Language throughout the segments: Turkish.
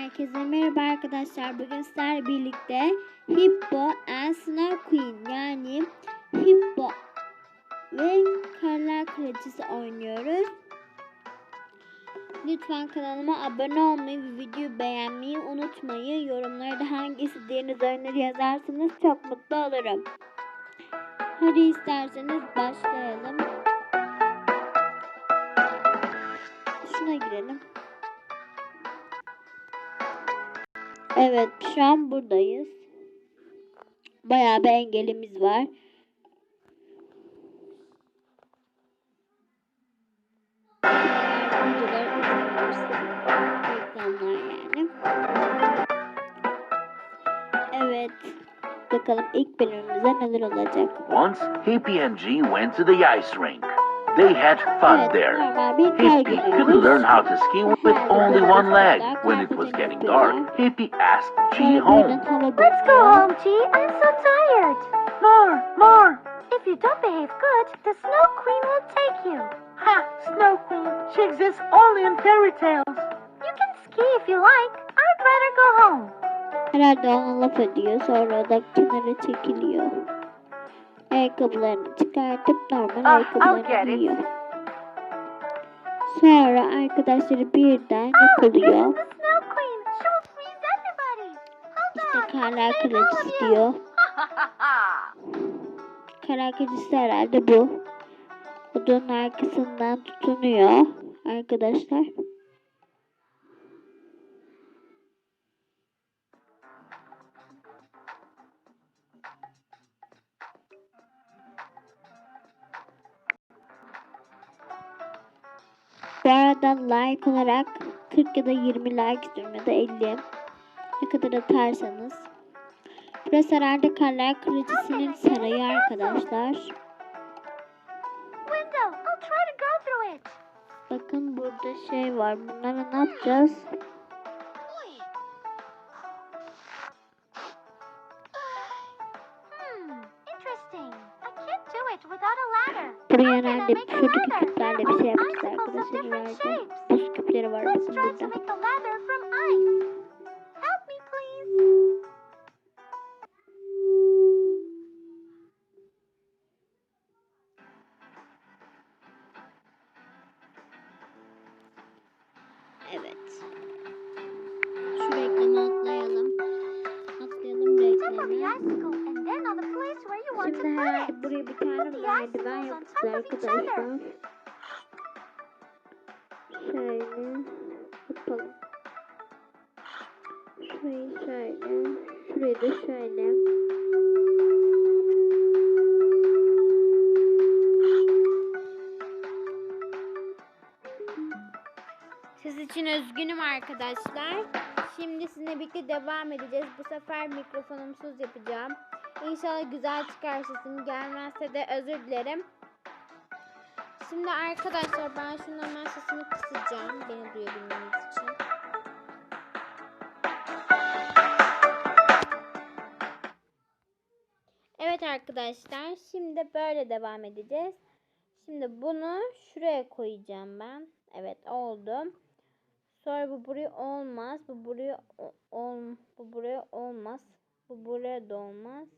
Herkese merhaba arkadaşlar. Bugün sizlerle birlikte Hippo and Snow Queen yani Hippo ve Karlar Kraliçesi oynuyoruz. Lütfen kanalıma abone olmayı videoyu beğenmeyi unutmayın. Yorumlarda hangisi diğeriniz oynar yazarsanız çok mutlu olurum. Hadi isterseniz başlayalım. Şuna girelim. Evet, şu an buradayız. Bayağı bir engelimiz var. Evet. Bakalım ilk bölümümüzde neler olacak. Once, Hippie and G went to the ice rink. They had fun there. normal bir kar Hippie günüymüş. couldn't learn how to ski with only one leg. When it was getting dark, Hippie asked G Sonra home. Let's go home, Chi. I'm so tired. More, more. If you don't behave good, the Snow Queen will take you. Ha! Snow Queen. She exists only in fairy tales. You can ski if you like. I'd rather go home. Herhalde ona laf ediyor. Sonra da kenara çekiliyor. Ayakkabılarını çıkartıp normal Ah, ayakkabılarını giyiyor. Sonra arkadaşları birden everybody. Hold İşte of you. diyor. Karar kraliçesi herhalde bu. Odanın arkasından tutunuyor arkadaşlar. Arada like olarak 40 ya da 20 like istiyorum ya da 50. Ne kadar atarsanız. Burası herhalde Karlar Kraliçesi'nin sarayı arkadaşlar. Bakın burada şey var. Bunları ne yapacağız? Hmm. Buraya herhalde şuradaki ladder? küplerle bir şey shapes. Buz küpleri var bakın burada. Evet. Şu reklamı atlayalım. Atlayalım reklamı. Şimdi buraya bir tane merdiven yapacağız arkadaşlar. Şöyle yapalım. Şurayı şöyle. Şurayı da şöyle. Siz için üzgünüm arkadaşlar. Şimdi sizinle birlikte devam edeceğiz. Bu sefer mikrofonumsuz yapacağım. İnşallah güzel çıkar sesim. Gelmezse de özür dilerim. Şimdi arkadaşlar ben şunun hemen sesini kısacağım. Beni duyabilmeniz için. Evet arkadaşlar şimdi böyle devam edeceğiz. Şimdi bunu şuraya koyacağım ben. Evet oldu. Sonra bu buraya olmaz. Bu buraya ol, bu buraya olmaz. Bu buraya da olmaz.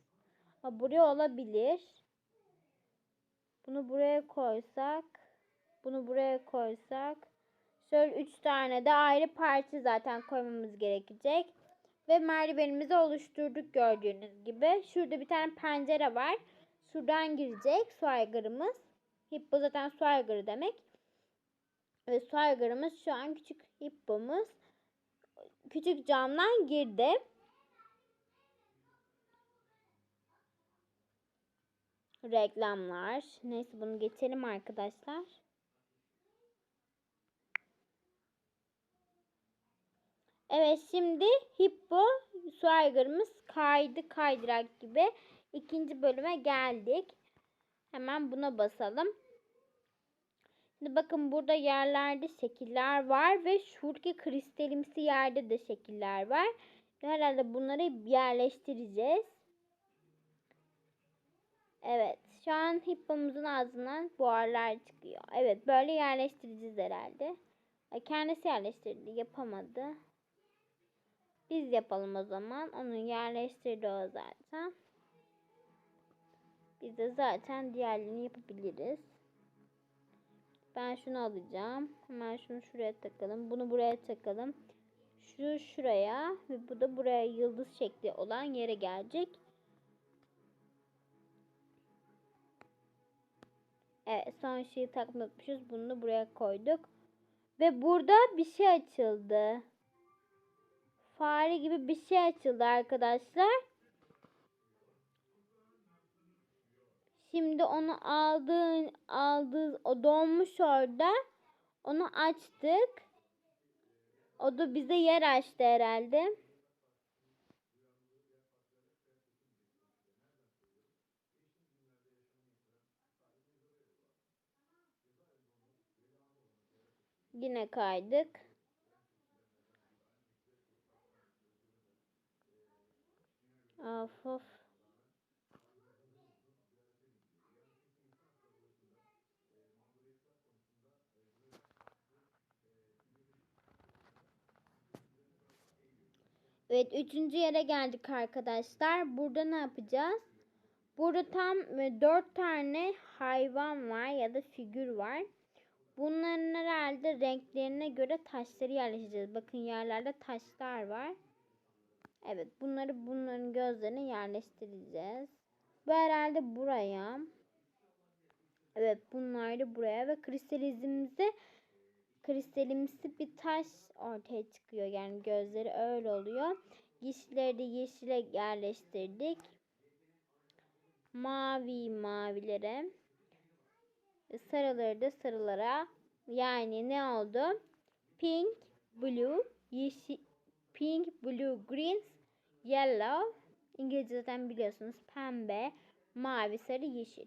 Ha, buraya olabilir. Bunu buraya koysak. Bunu buraya koysak. Şöyle üç tane de ayrı parça zaten koymamız gerekecek. Ve merdivenimizi oluşturduk gördüğünüz gibi. Şurada bir tane pencere var. Şuradan girecek su aygırımız. Hippo zaten su aygırı demek. Ve su aygırımız şu an küçük hippomuz. Küçük camdan girdi. Reklamlar. Neyse bunu geçelim arkadaşlar. Evet şimdi hippo su aygırımız kaydı kaydırak gibi ikinci bölüme geldik. Hemen buna basalım. Şimdi bakın burada yerlerde şekiller var ve şuradaki kristalimsi yerde de şekiller var. Herhalde bunları yerleştireceğiz. Evet. Şu an hippomuzun ağzından buharlar çıkıyor. Evet böyle yerleştireceğiz herhalde. Kendisi yerleştirdi. Yapamadı. Biz yapalım o zaman. Onu yerleştirdi o zaten. Biz de zaten diğerlerini yapabiliriz. Ben şunu alacağım. Hemen şunu şuraya takalım. Bunu buraya takalım. Şu şuraya ve bu da buraya yıldız şekli olan yere gelecek. Evet son şeyi takmayı unutmuşuz. Bunu buraya koyduk. Ve burada bir şey açıldı. Fare gibi bir şey açıldı arkadaşlar. Şimdi onu aldığın aldığı o donmuş orada. Onu açtık. O da bize yer açtı herhalde. Yine kaydık. Of of. Evet üçüncü yere geldik arkadaşlar. Burada ne yapacağız? Burada tam e, dört tane hayvan var ya da figür var. Bunların herhalde renklerine göre taşları yerleştireceğiz. Bakın yerlerde taşlar var. Evet bunları bunların gözlerine yerleştireceğiz. Bu herhalde buraya. Evet bunlar da buraya ve kristalizmimize kristalimsi bir taş ortaya çıkıyor. Yani gözleri öyle oluyor. Yeşilleri de yeşile yerleştirdik. Mavi mavilere. Sarıları da sarılara. Yani ne oldu? Pink, blue, yeşil, pink, blue, green, yellow. İngilizce zaten biliyorsunuz. Pembe, mavi, sarı, yeşil.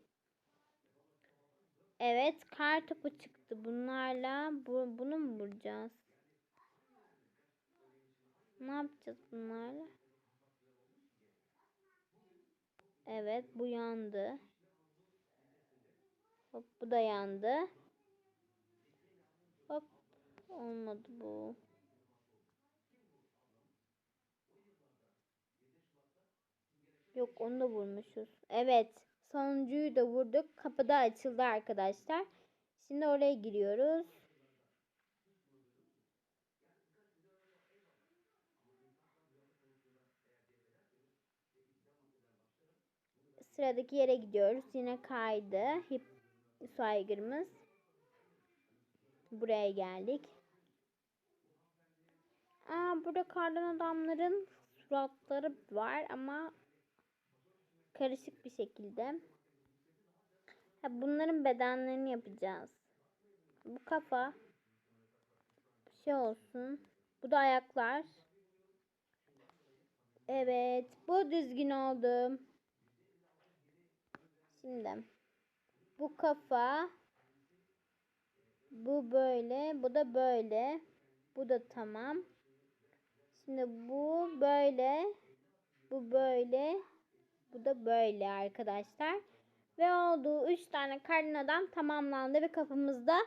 Evet, kar topu çıktı. Bunlarla bu, bunu mu vuracağız? Ne yapacağız bunlarla? Evet, bu yandı. Hop, bu da yandı. Hop, olmadı bu. Yok, onu da vurmuşuz. Evet, sonuncuyu da vurduk. Kapı da açıldı arkadaşlar. Şimdi oraya giriyoruz. Sıradaki yere gidiyoruz. Yine kaydı. Hip su aygırımız. Buraya geldik. Aa, burada kardan adamların suratları var ama karışık bir şekilde. Ha, bunların bedenlerini yapacağız. Bu kafa bir şey olsun. Bu da ayaklar. Evet, bu düzgün oldu. Şimdi bu kafa bu böyle, bu da böyle. Bu da tamam. Şimdi bu böyle, bu böyle, bu da böyle arkadaşlar. Ve oldu 3 tane karın adam tamamlandı ve kapımız da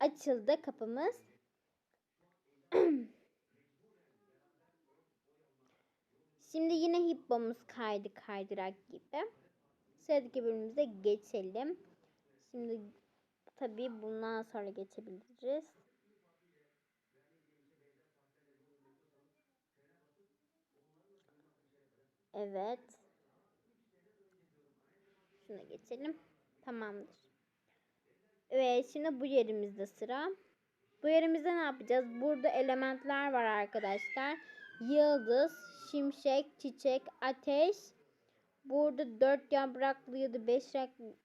açıldı kapımız. Şimdi yine hippomuz kaydı kaydırak gibi. Sıradaki bölümümüze geçelim. Şimdi tabii bundan sonra geçebiliriz. Evet. Şuna geçelim. Tamamdır. Evet şimdi bu yerimizde sıra. Bu yerimizde ne yapacağız? Burada elementler var arkadaşlar. Yıldız, şimşek, çiçek, ateş. Burada dört yapraklı ya da beş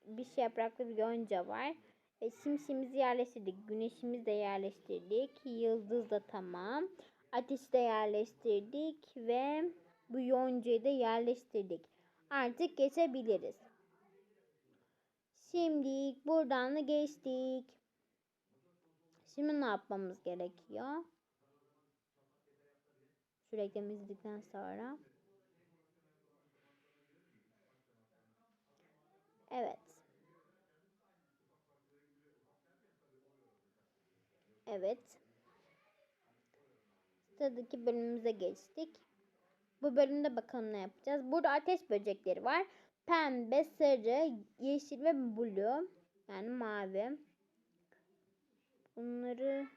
bir şey yapraklı bir yonca var. E, şimşimizi yerleştirdik. Güneşimizi de yerleştirdik. Yıldız da tamam. Ateşi de yerleştirdik. Ve bu yoncayı da yerleştirdik. Artık geçebiliriz. Şimdi buradan da geçtik. Şimdi ne yapmamız gerekiyor? Şu reklamı sonra. Evet. Evet. Sıradaki bölümümüze geçtik. Bu bölümde bakalım ne yapacağız. Burada ateş böcekleri var. Pembe, sarı, yeşil ve blue. Yani mavi. Bunları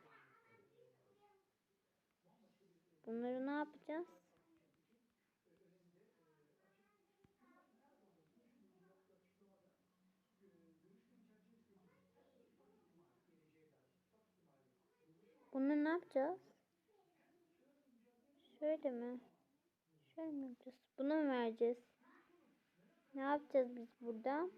Bunları ne yapacağız? Bunları ne yapacağız? Şöyle mi? Şöyle mi yapacağız? Bunu mu vereceğiz? Ne yapacağız biz burada?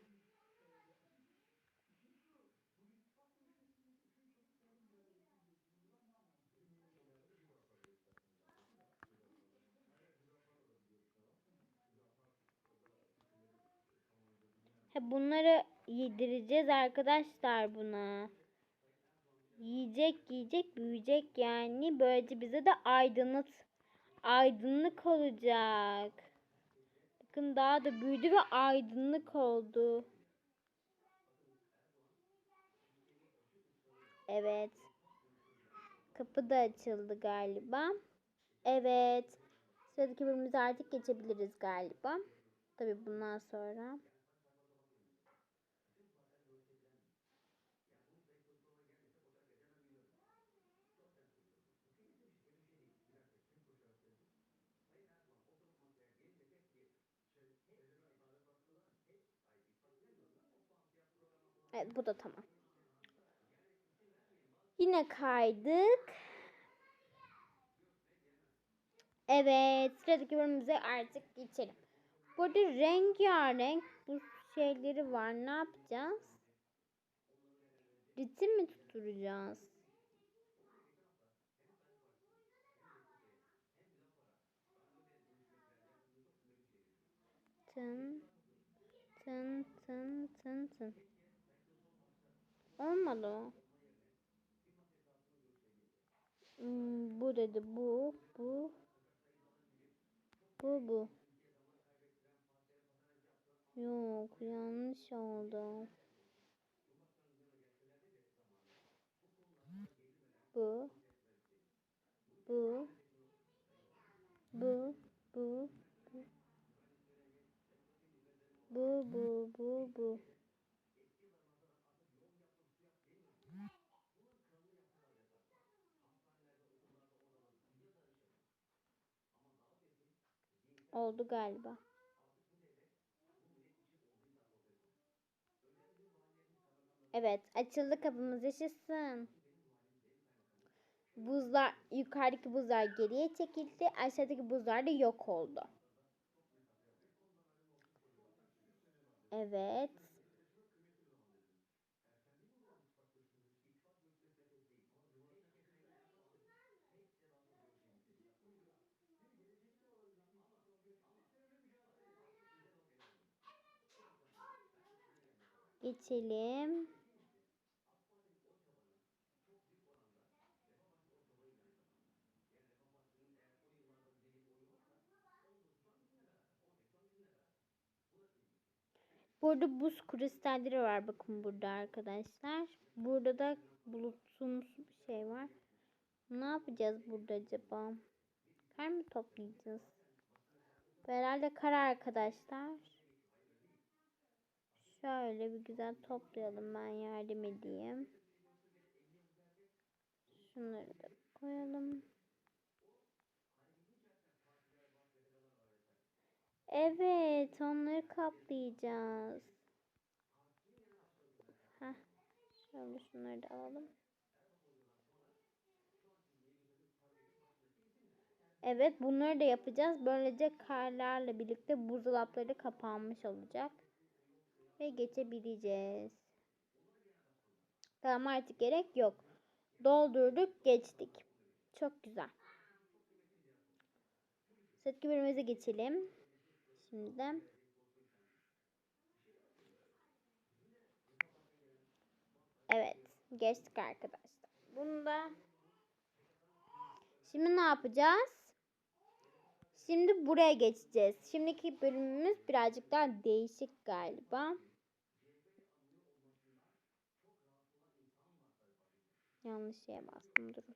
He bunları yedireceğiz arkadaşlar buna. Yiyecek yiyecek büyüyecek yani böylece bize de aydınlık aydınlık olacak. Bakın daha da büyüdü ve aydınlık oldu. Evet. Kapı da açıldı galiba. Evet. Sıradaki bölümümüze artık geçebiliriz galiba. Tabii bundan sonra. Evet bu da tamam. Yine kaydık. Evet sıradaki bölümümüze artık geçelim. Burada rengarenk bu şeyleri var. Ne yapacağız? Ritim mi tutturacağız? Tın tın tın tın tın. Olmadı o. Hmm, bu dedi bu bu bu bu. Yok yanlış oldu. Bu bu bu bu bu bu bu bu oldu galiba. Evet, açıldı kapımız yaşasın. Buzlar, yukarıdaki buzlar geriye çekildi, aşağıdaki buzlar da yok oldu. Evet. Geçelim. Burada buz kristalleri var. Bakın burada arkadaşlar. Burada da bulutsumsu bir şey var. Ne yapacağız burada acaba? Kar mı toplayacağız? Bu herhalde kar arkadaşlar. Şöyle bir güzel toplayalım. Ben yardım edeyim. Şunları da koyalım. Evet, onları kaplayacağız. Heh, şöyle şunları da alalım. Evet, bunları da yapacağız. Böylece karlarla birlikte buzdolapları kapanmış olacak. Ve geçebileceğiz. Tamam artık gerek yok. Doldurduk, geçtik. Çok güzel. Sıradaki bölümümüze geçelim. Şimdi Evet, geçtik arkadaşlar. Bunda Şimdi ne yapacağız? Şimdi buraya geçeceğiz. Şimdiki bölümümüz birazcık daha değişik galiba. Yanlış şeye bastım durun.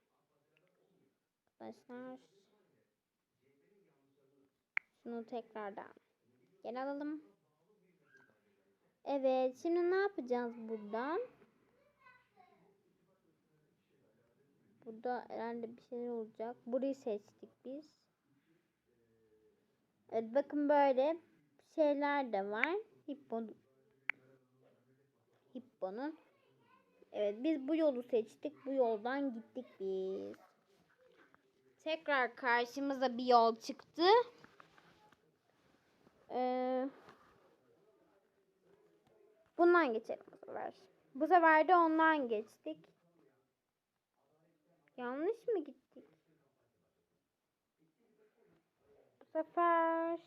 Arkadaşlar. Şunu tekrardan geri alalım. Evet şimdi ne yapacağız buradan? Burada herhalde bir şeyler olacak. Burayı seçtik biz. Evet bakın böyle şeyler de var. Hippo Hippo'nun. Evet biz bu yolu seçtik. Bu yoldan gittik biz. Tekrar karşımıza bir yol çıktı. Ee, bundan geçelim bu sefer. Bu sefer de ondan geçtik. Yanlış mı gittik? Bu sefer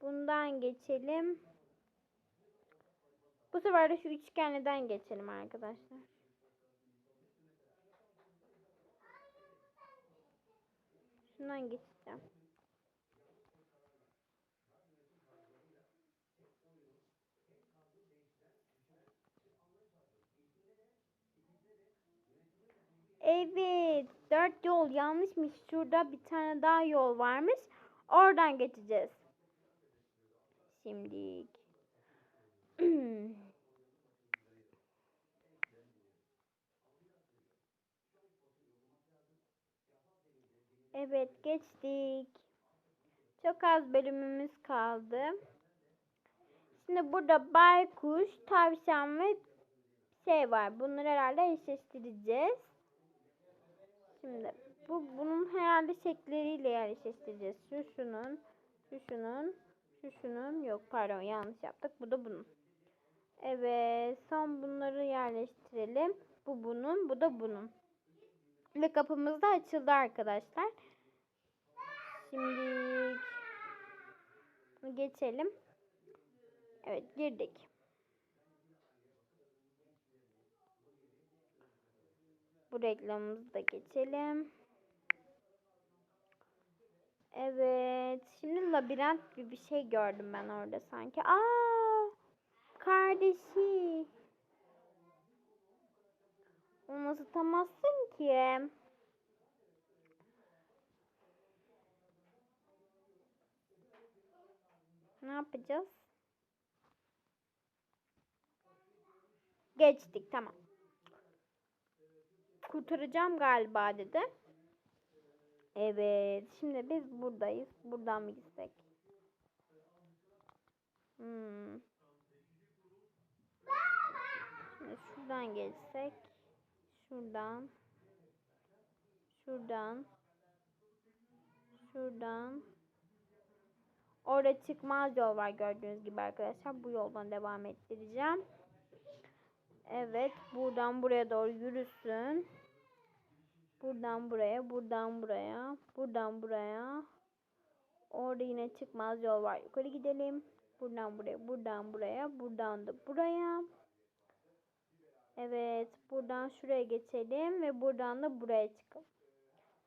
bundan geçelim. Bu sefer de şu üçgenliden geçelim arkadaşlar. Şundan geçeceğim. Evet. Dört yol yanlışmış. Şurada bir tane daha yol varmış. Oradan geçeceğiz. Şimdi. Evet geçtik. Çok az bölümümüz kaldı. Şimdi burada baykuş, tavşan ve şey var. Bunları herhalde eşleştireceğiz. Şimdi bu bunun herhalde şekilleriyle yerleştireceğiz. Şu şunun, şu şunun, şu şunun. Yok pardon yanlış yaptık. Bu da bunun. Evet son bunları yerleştirelim. Bu bunun, bu da bunun. Ve kapımız da açıldı arkadaşlar. Şimdi geçelim. Evet girdik. Bu reklamımızı da geçelim. Evet. Şimdi labirent gibi bir şey gördüm ben orada sanki. Aa! Kardeşi. Onu tutamazsın ki. Ne yapacağız? Geçtik tamam. Kurtaracağım galiba dedi. Evet. Şimdi biz buradayız. Buradan mı gitsek? Hmm. Şuradan geçsek. Şuradan. Şuradan. Şuradan. Orada çıkmaz yol var gördüğünüz gibi arkadaşlar. Bu yoldan devam ettireceğim. Evet. Buradan buraya doğru yürüsün. Buradan buraya, buradan buraya, buradan buraya. Orada yine çıkmaz yol var. Yukarı gidelim. Buradan buraya, buradan buraya, buradan da buraya. Evet, buradan şuraya geçelim ve buradan da buraya çıkalım.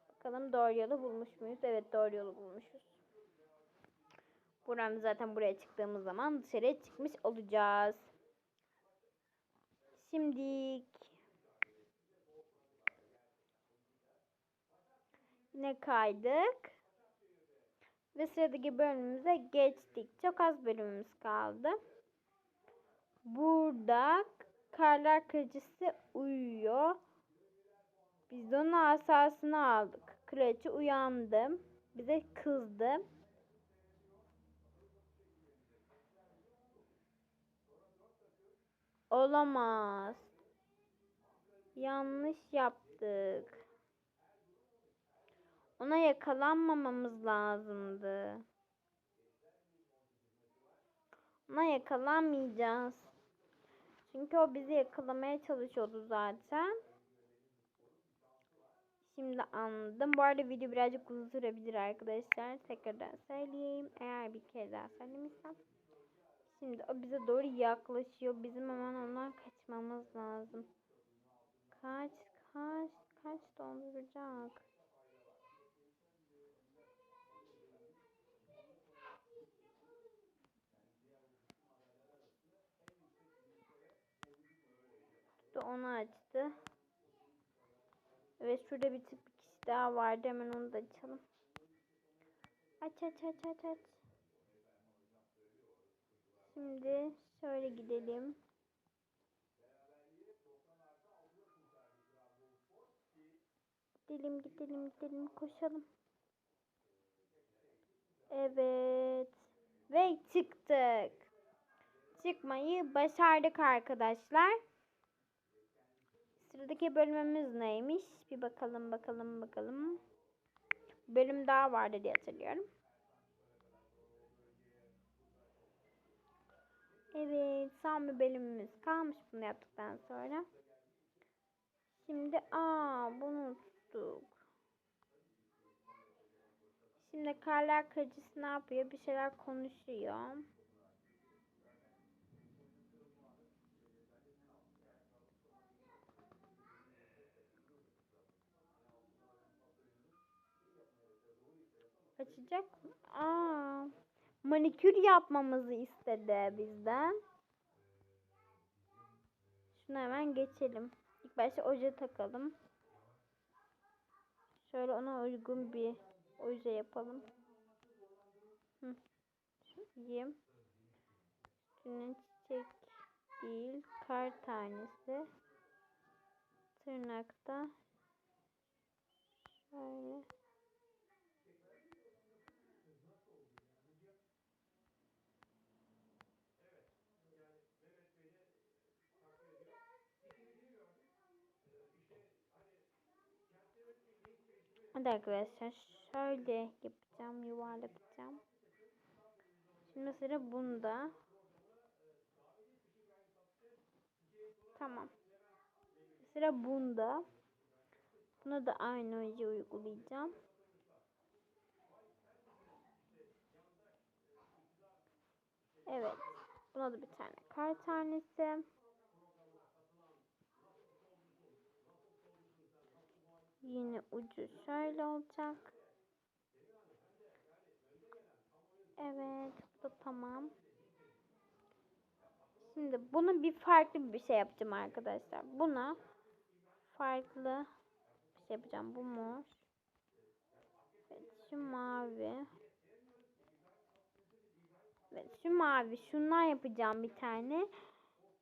Bakalım doğru yolu bulmuş muyuz? Evet, doğru yolu bulmuşuz. Buradan da zaten buraya çıktığımız zaman dışarıya çıkmış olacağız. Şimdi yine kaydık. Ve sıradaki bölümümüze geçtik. Çok az bölümümüz kaldı. Burada karlar kraliçesi uyuyor. Biz de onun asasını aldık. Kraliçe uyandı. Bize kızdı. Olamaz. Yanlış yaptık. Ona yakalanmamamız lazımdı. Ona yakalanmayacağız. Çünkü o bizi yakalamaya çalışıyordu zaten. Şimdi anladım. Bu arada video birazcık uzun sürebilir arkadaşlar. Tekrardan söyleyeyim. Eğer bir kere daha söylemişsem. Şimdi o bize doğru yaklaşıyor. Bizim hemen ondan kaçmamız lazım. Kaç, kaç, kaç donduracak. İşte onu açtı. Evet şurada bir tip bir kişi daha vardı. Hemen onu da açalım. Aç aç aç aç aç. Şimdi şöyle gidelim. Gidelim gidelim gidelim koşalım. Evet. Ve çıktık. Çıkmayı başardık arkadaşlar. Sıradaki bölümümüz neymiş? Bir bakalım bakalım bakalım. Bölüm daha vardı diye hatırlıyorum. Evet, son bir bölümümüz kalmış bunu yaptıktan sonra. Şimdi aa bunu unuttuk. Şimdi karlar kırıcısı ne yapıyor? Bir şeyler konuşuyor. Aa, manikür yapmamızı istedi bizden. Şunu hemen geçelim. İlk başta oje takalım. Şöyle ona uygun bir oje yapalım. Hı. Üstüne çiçek değil, kar tanesi. Tırnakta şöyle Hadi arkadaşlar şöyle yapacağım yuvarlatacağım. Şimdi sıra bunda. Tamam. Sıra bunda. Buna da aynı önce uygulayacağım. Evet. Buna da bir tane kar tanesi. Yine ucu şöyle olacak. Evet, bu tamam. Şimdi bunu bir farklı bir şey yapacağım arkadaşlar. Buna farklı bir şey yapacağım. Bu mor. Evet, şu mavi. Evet, şu mavi. Şundan yapacağım bir tane.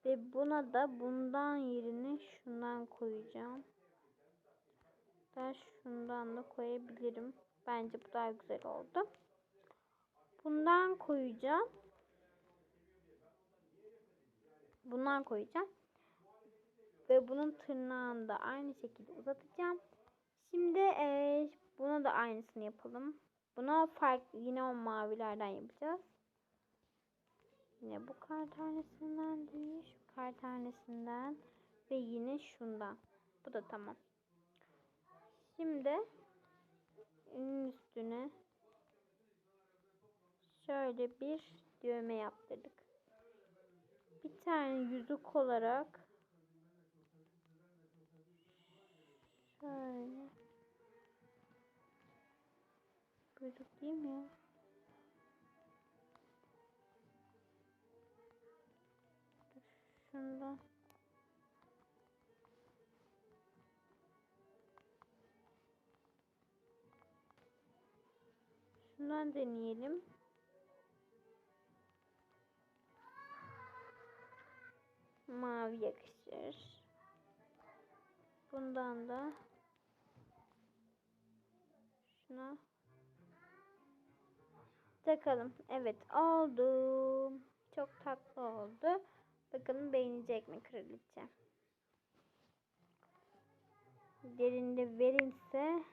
Ve buna da bundan yerine şundan koyacağım. Da şundan da koyabilirim. Bence bu daha güzel oldu. Bundan koyacağım. Bundan koyacağım. Ve bunun tırnağını da aynı şekilde uzatacağım. Şimdi ee, buna da aynısını yapalım. Buna farklı yine o mavilerden yapacağız. Yine bu kar tanesinden değil, şu kar tanesinden ve yine şundan. Bu da tamam. Şimdi ünün üstüne şöyle bir düğme yaptırdık. Bir tane yüzük olarak şöyle yüzük değil mi ya? Şundan Şundan deneyelim. Mavi yakışır. Bundan da şuna takalım. Evet oldu. Çok tatlı oldu. Bakalım beğenecek mi kraliçe. Diğerini verirse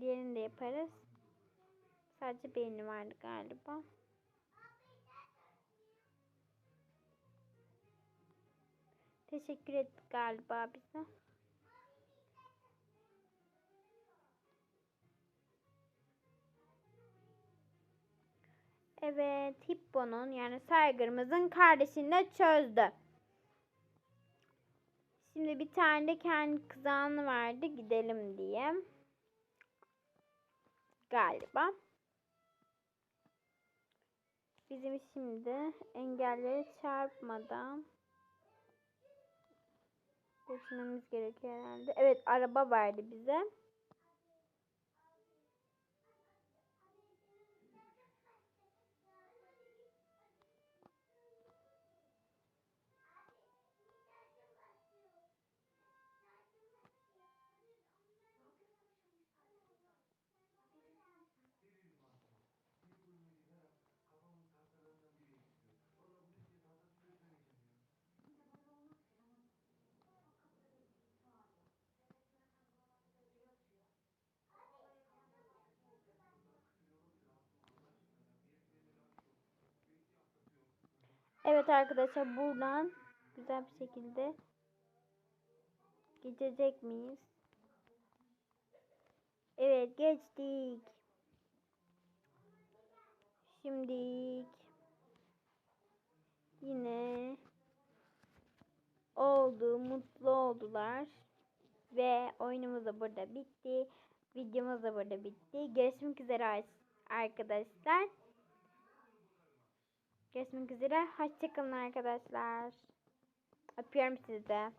diğerini de yaparız. Sadece beğeni vardı galiba. Teşekkür ettik galiba bize. Evet, Hippo'nun yani Saygır'ımızın kardeşini de çözdü. Şimdi bir tane de kendi kızağını verdi gidelim diye. Galiba. Bizim şimdi engellere çarpmadan geçmemiz gerekiyor herhalde. Evet araba verdi bize. Evet arkadaşlar buradan güzel bir şekilde geçecek miyiz? Evet geçtik. Şimdi yine oldu, mutlu oldular. Ve oyunumuz da burada bitti. Videomuz da burada bitti. Görüşmek üzere arkadaşlar. Görüşmek üzere. Hoşçakalın arkadaşlar. Öpüyorum sizi de.